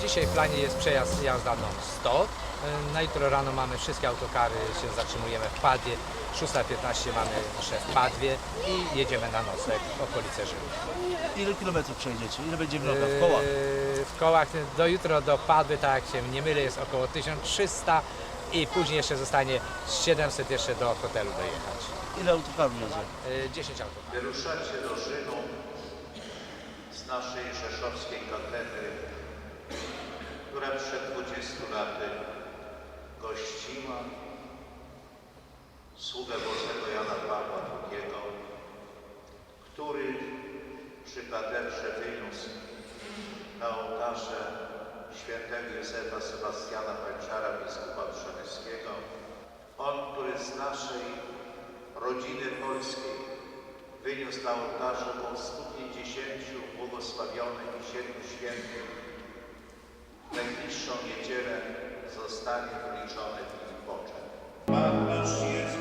Dzisiaj w planie jest przejazd jazda non-stop. E, Na jutro rano mamy wszystkie autokary, się zatrzymujemy w Padwie. 6.15 mamy nasze w Padwie i jedziemy na nocleg w okolice Rzymu. Ile kilometrów przejdziecie? Ile będzie wroga w kołach? Yy, W kołach do jutro do Padwy, tak jak się nie mylę, jest około 1300 i później jeszcze zostanie 700 jeszcze do hotelu dojechać. Ile autokarów jedzie? Yy, 10 autokarów. Wyruszacie do Rzymu z naszej rzeszowskiej katedry, która przed 20 laty gościła sługę Bożego Jana Pawła II, który przy katedrze wyniósł na ołtarze świętego Józefa Sebastiana Pańczara, biskupa Przemyskiego. On, który z naszej rodziny polskiej wyniósł na ołtarze około 150 błogosławionych i świętych. Najbliższą niedzielę zostanie wliczony w ich poczet. Pan nasz Jezus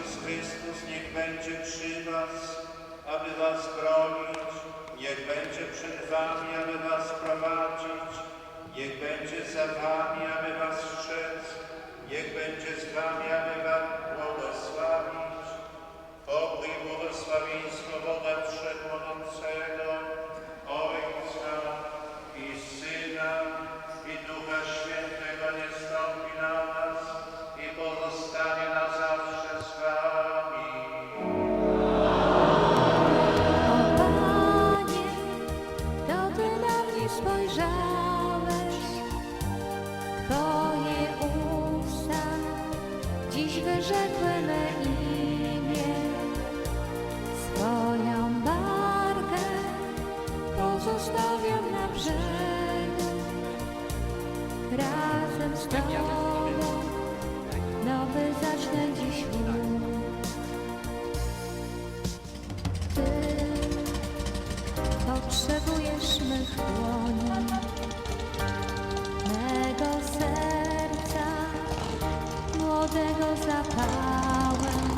zapałem,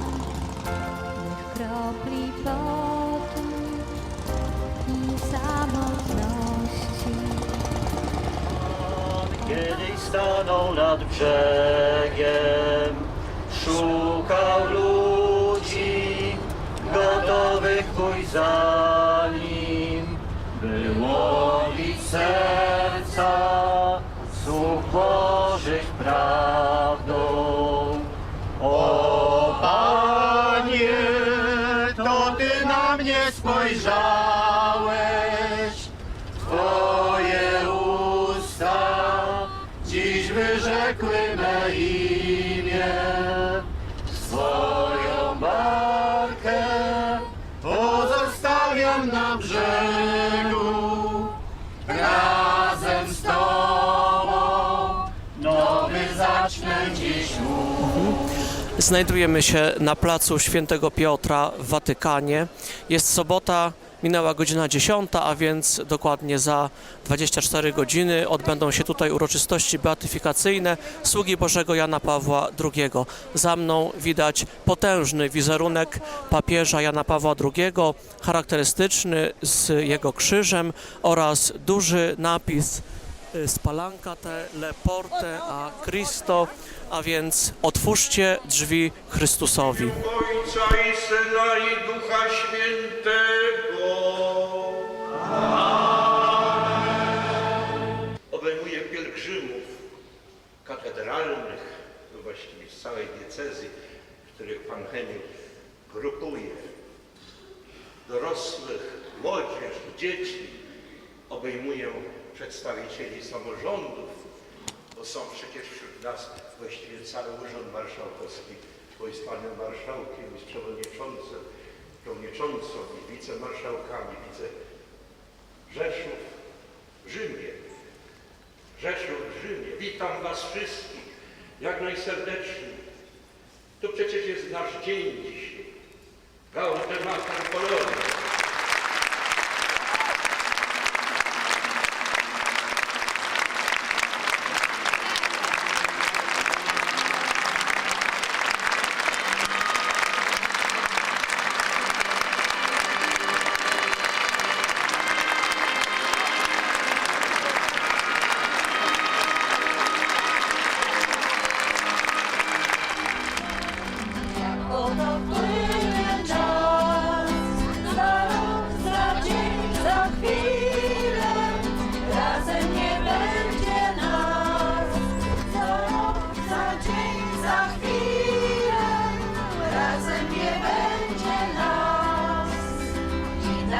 mych kropli potu i samotności. Kiedyś stanął nad brzegiem, szukał ludzi, gotowych pójść za nim, by łowić serca słów Bożych prawdą. Mnie spojrzałeś, Twoje usta dziś wyrzekły me imię. Swoją barkę pozostawiam na brzegu. Znajdujemy się na placu Świętego Piotra w Watykanie. Jest sobota, minęła godzina 10, a więc dokładnie za 24 godziny odbędą się tutaj uroczystości beatyfikacyjne sługi Bożego Jana Pawła II. Za mną widać potężny wizerunek papieża Jana Pawła II, charakterystyczny z jego krzyżem oraz duży napis y, Spalanca te le a Cristo, a więc otwórzcie drzwi Chrystusowi. Ojca i Syna i Ducha Świętego. obejmuje pielgrzymów katedralnych, no właściwie z całej diecezji, których Pan Heniu grupuje, dorosłych, młodzież, dzieci, obejmuję przedstawicieli samorządów, bo są przecież wśród nas właściwie cały Urząd Marszałkowski, bo z Panem Marszałkiem, z Przewodniczącym, Przewodniczącą, i wicemarszałkami, wice Rzeszów w Rzymie. Rzeszów w Rzymie. Witam Was wszystkich, jak najserdeczniej. To przecież jest nasz dzień dzisiaj. Gaudematum Polonia.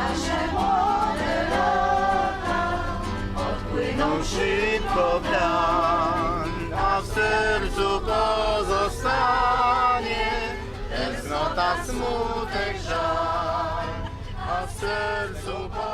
nasze młode lata odpłyną szybko w dan, a w sercu pozostanie tęsknota, smutek, żal, a w sercu pozostanie